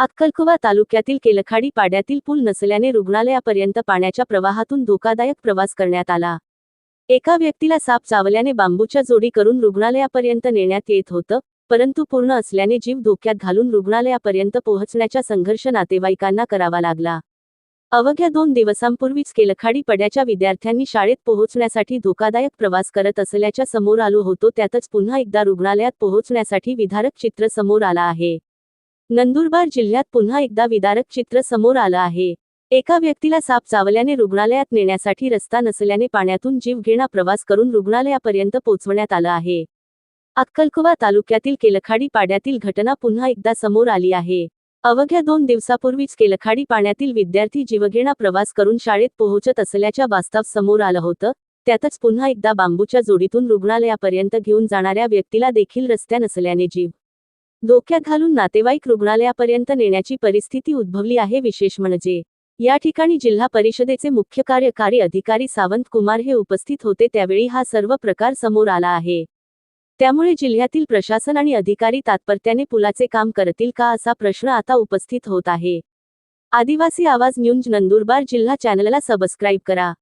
अक्कलकुवा तालुक्यातील केलखाडी पाड्यातील पूल नसल्याने रुग्णालयापर्यंत पाण्याच्या प्रवाहातून धोकादायक प्रवास करण्यात आला. एका व्यक्तीला साप चावल्याने बांबूच्या जोडी करून रुग्णालयापर्यंत नेण्यात येत होतं परंतु पूर्ण असल्याने जीव धोक्यात घालून रुग्णालयापर्यंत पोहोचण्याचा संघर्ष नातेवाईकांना करावा लागला. अवघ्या दोन दिवसांपूर्वीच केलखाडी पड्याच्या विद्यार्थ्यांनी शाळेत पोहोचण्यासाठी धोकादायक प्रवास करत असल्याच्या समोर आलो होतो त्यातच पुन्हा एकदा रुग्णालयात पोहोचण्यासाठी विधारक चित्र समोर आला आहे. नंदुरबार जिल्ह्यात पुन्हा एकदा विदारक चित्र समोर आलं आहे. एका व्यक्तीला साप चावल्याने रुग्णालयात नेण्यासाठी रस्ता नसल्याने पाण्यातून जीवघेणा प्रवास करून रुग्णालयापर्यंत पोहोचवण्यात आलं आहे. अक्कलकुवा तालुक्यातील केलखाडी पाड्यातील घटना पुन्हा एकदा समोर आली आहे. अवघ्या दोन दिवसापूर्वीच केलखाडी पाण्यातील विद्यार्थी जीवघेणा प्रवास करून शाळेत पोहोचत असल्याच्या वास्तव समोर आलं होतं. त्यातच पुन्हा एकदा बांबूच्या जोडीतून रुग्णालयापर्यंत घेऊन जाणाऱ्या व्यक्तीला देखील रस्त्या नसल्याने जीव धोक्यात घालून नातेवाईक रुग्णालयापर्यंत नेण्याची परिस्थिती उद्भवली आहे विशेष म्हणजे. या ठिकाणी जिल्हा परिषदेचे मुख्य कार्यकारी अधिकारी सावंत कुमार हे उपस्थित होते त्यावेळी हा सर्व प्रकार समोर आला आहे. त्यामुळे जिल्ह्यातील प्रशासन आणि अधिकारी तात्पर्याने पुलाचे काम करतील का असा प्रश्न आता उपस्थित होत आहे. आदिवासी आवाज न्यूज नंदुरबार जिल्हा चॅनलला सबस्क्राईब करा.